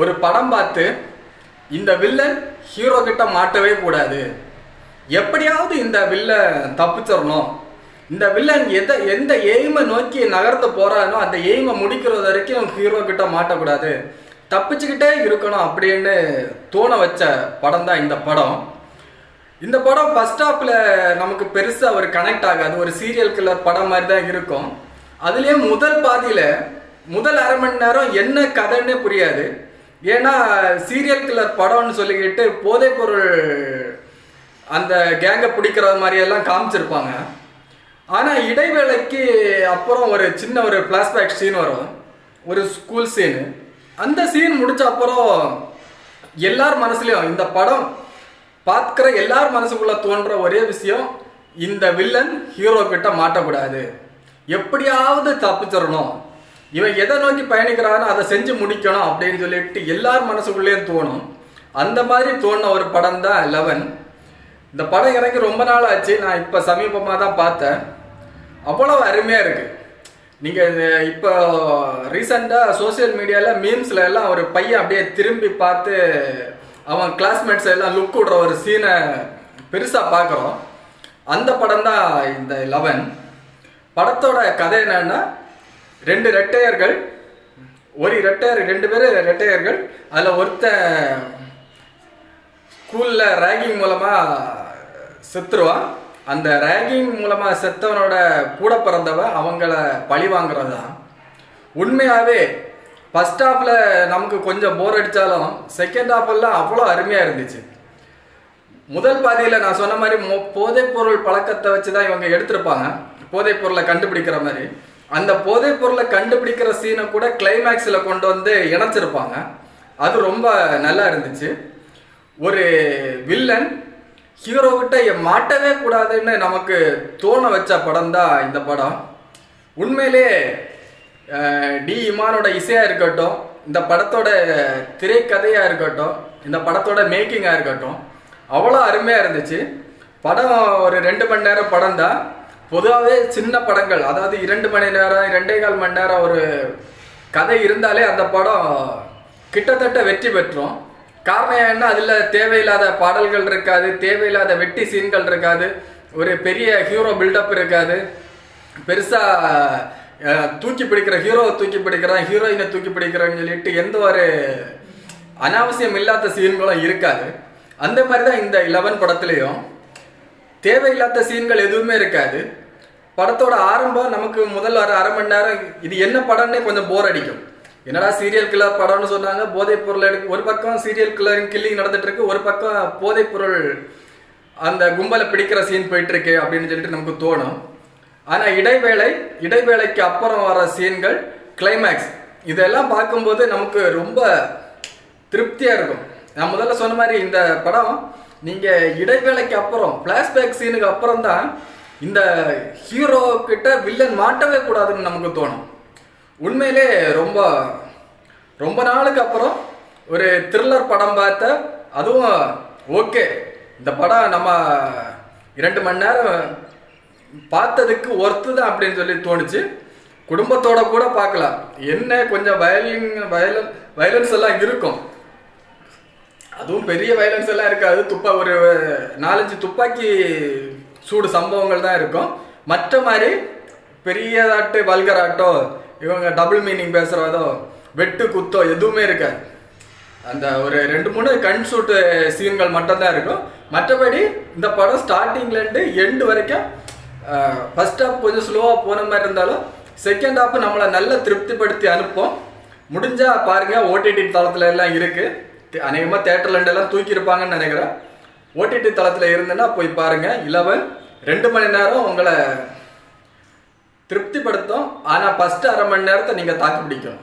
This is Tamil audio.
ஒரு படம் பார்த்து இந்த வில்லன் ஹீரோ கிட்ட மாட்டவே கூடாது. எப்படியாவது இந்த வில்லன் தப்பிச்சிடணும். இந்த வில்லன் எதை எந்த எய்மை நோக்கி நகர்ந்து போகிறானோ அந்த எய்மை முடிக்கிறது வரைக்கும் ஹீரோ கிட்ட மாட்டக்கூடாது. தப்பிச்சுக்கிட்டே இருக்கணும் அப்படின்னு தோண வச்ச படம் தான் இந்த படம். இந்த படம் ஃபஸ்ட் ஹாஃபில் நமக்கு பெருசாக ஒரு கனெக்ட் ஆகாது. ஒரு சீரியல் கில்லர் படம் மாதிரி தான் இருக்கும். அதுலேயே முதல் பாதியில் முதல் அரை மணி நேரம் என்ன கதைன்னே புரியாது. ஏன்னா சீரியல் கில்லர் படம்னு சொல்லிக்கிட்டு போதை பொருள் அந்த கேங்கை பிடிக்கிற மாதிரியெல்லாம் காமிச்சிருப்பாங்க. ஆனால் இடைவேளைக்கு அப்புறம் ஒரு சின்ன ஒரு ஃப்ளாஷ்பேக் சீன் வரும். ஒரு ஸ்கூல் சீனு அந்த சீன் முடிச்ச அப்புறம் எல்லார் மனசுலையும் இந்த படம் பார்க்குற எல்லார் மனசுக்குள்ள தோன்ற ஒரே விஷயம் இந்த வில்லன் ஹீரோ கிட்ட மாட்டக்கூடாது. எப்படியாவது தப்பிச்சிடணும். இவன் எதை நோக்கி பயணிக்கிறானோ அதை செஞ்சு முடிக்கணும் அப்படின்னு சொல்லிட்டு எல்லார் மனசுக்குள்ளேயும் தோணும். அந்த மாதிரி தோணுன ஒரு படம் தான் லெவன் இந்த படம் இறங்கி ரொம்ப நாள் ஆச்சு. நான் இப்போ சமீபமாக தான் பார்த்தேன். அவ்வளோ அருமையாக இருக்குது நீங்கள் இப்போ ரீசெண்டாக சோஷியல் மீடியாவில் மீம்ஸில் எல்லாம் ஒரு பையன் அப்படியே திரும்பி பார்த்து அவன் கிளாஸ்மேட்ஸ் எல்லாம் லுக் விடுற ஒரு சீனை பெருசாக பார்க்குறோம். அந்த படம் தான் இந்த லெவன் படத்தோட கதை என்னன்னா ரெண்டு ரெட்டையர்கள் ஒரு ரெட்டையர் ரெண்டு பேர் ரெட்டையர்கள் அதில் ஒருத்தன் ஸ்கூலில் ரேகிங் மூலமாக செத்துருவான் அந்த ரேகிங் மூலமாக செத்தவனோட கூட பிறந்தவன் அவங்கள பழி வாங்குறது. தான் உண்மையாகவே ஃபஸ்ட் ஹாஃபில் நமக்கு கொஞ்சம் போர் அடித்தாலும் செகண்ட் ஹாஃபெல்லாம் அவ்வளோ அருமையாக இருந்துச்சு. முதல் பாதியில் நான் சொன்ன மாதிரி மோ போதைப்பொருள் பழக்கத்தை வச்சு தான் இவங்க எடுத்திருப்பாங்க. போதைப்பொருளை கண்டுபிடிக்கிற மாதிரி. அந்த போதைப் பொருளை கண்டுபிடிக்கிற சீனை கூட கிளைமேக்ஸில் கொண்டு வந்து இணைச்சிருப்பாங்க. அது ரொம்ப நல்லா இருந்துச்சு. ஒரு வில்லன் ஹீரோக்கிட்ட மாட்டவே கூடாதுன்னு நமக்கு தோண வச்ச படம் தான் இந்த படம். உண்மையிலே டி இமானோட இசையாக இருக்கட்டும் இந்த படத்தோட திரைக்கதையாக இருக்கட்டும் இந்த படத்தோட மேக்கிங்காக இருக்கட்டும் அவ்வளோ அருமையாக இருந்துச்சு. படம் ஒரு ரெண்டு மணி நேரம் படம் தான். பொதுவாகவே சின்ன படங்கள் அதாவது இரண்டு மணி நேரம் ரெண்டே கால் மணி நேரம் ஒரு கதை இருந்தாலே அந்த படம் கிட்டத்தட்ட வெற்றி பெற்றோம். காரணம் என்ன அதில் தேவையில்லாத பாடல்கள் இருக்காது தேவையில்லாத வெட்டி சீன்கள் இருக்காது ஒரு பெரிய ஹீரோ பில்டப் இருக்காது. பெருசாக தூக்கி பிடிக்கிற ஹீரோவை தூக்கி பிடிக்கிறான் ஹீரோயினை தூக்கி பிடிக்கிறேன்னு சொல்லிட்டு எந்த ஒரு அனாவசியம் இல்லாத சீன்களும் இருக்காது. அந்த மாதிரி தான் இந்த லெவன் படத்துலையும். தேவையில்லாத சீன்கள் எதுவுமே இருக்காது. படத்தோட ஆரம்பம் நமக்கு முதல் வர அரை மணி நேரம் இது என்ன படம்னே கொஞ்சம் போர் அடிக்கும். என்னடா சீரியல் கில்லர் படம்னு சொன்னாங்க போதைப் பொருள் எடுக்க ஒரு பக்கம் சீரியல் கில்லரிங் கில்லிங் நடந்துட்டு இருக்கு ஒரு பக்கம் போதைப் பொருள் அந்த கும்பலை பிடிக்கிற சீன் போயிட்டு இருக்கு அப்படின்னு சொல்லிட்டு நமக்கு தோணும். ஆனா இடைவேளை இடைவேளைக்கு அப்புறம் வர சீன்கள் கிளைமேக்ஸ் இதெல்லாம் பார்க்கும்போது நமக்கு ரொம்ப திருப்தியா இருக்கும். நான் முதல்ல சொன்ன மாதிரி இந்த படம் நீங்கள் இடைவேளைக்கு அப்புறம் ஃப்ளாஷ்பேக் சீனுக்கு அப்புறம் தான் இந்த ஹீரோ கிட்ட வில்லன் மாட்டவே கூடாதுன்னு நமக்கு தோணும். உண்மையிலே ரொம்ப ரொம்ப நாளுக்கு அப்புறம் ஒரு த்ரில்லர் படம் பார்த்த அதுவும் ஓகே இந்த படம் நம்ம இரண்டு மணி நேரம் பார்த்ததுக்கு ஒர்த்து தான் அப்படின்னு சொல்லி தோணுச்சு. குடும்பத்தோட கூட பார்க்கலாம். என்ன கொஞ்சம் வயலின் வயலன் வயலன்ஸ் எல்லாம் இருக்கும். அதுவும் பெரிய வயலன்ஸ் எல்லாம் இருக்காது. துப்பா ஒரு நாலஞ்சு துப்பாக்கி சூடு சம்பவங்கள் தான் இருக்கும். மற்ற மாதிரி பெரியதாட்டு வல்கராட்டோ இவங்க டபுள் மீனிங் பேசுகிறதோ வெட்டு குத்தோ எதுவுமே இருக்காது. அந்த ஒரு ரெண்டு மூணு கண் சூட்டு சீன்கள் மட்டும்தான் இருக்கும். மற்றபடி இந்த படம் ஸ்டார்டிங்லேருந்து எண்டு வரைக்கும் ஃபஸ்ட் ஹாஃப் கொஞ்சம் ஸ்லோவாக போன மாதிரி இருந்தாலும் செகண்ட் ஹாஃப் நம்மளை நல்லா திருப்திப்படுத்தி அனுப்போம். முடிஞ்சால் பாருங்கள் ஓடிடி தளத்துல எல்லாம் இருக்குது அநேகமாக தேட்டர்ல எல்லாம் தூக்கியிருப்பாங்கன்னு நினைக்கிறேன். ஓடிடி தளத்தில் இருந்துன்னா போய் பாருங்க. இலவன் ரெண்டு மணி நேரம் உங்களை திருப்திப்படுத்தும். ஆனால் ஃபஸ்ட்டு அரை மணி நேரத்தை நீங்கள் தாக்கு பிடிக்கணும்.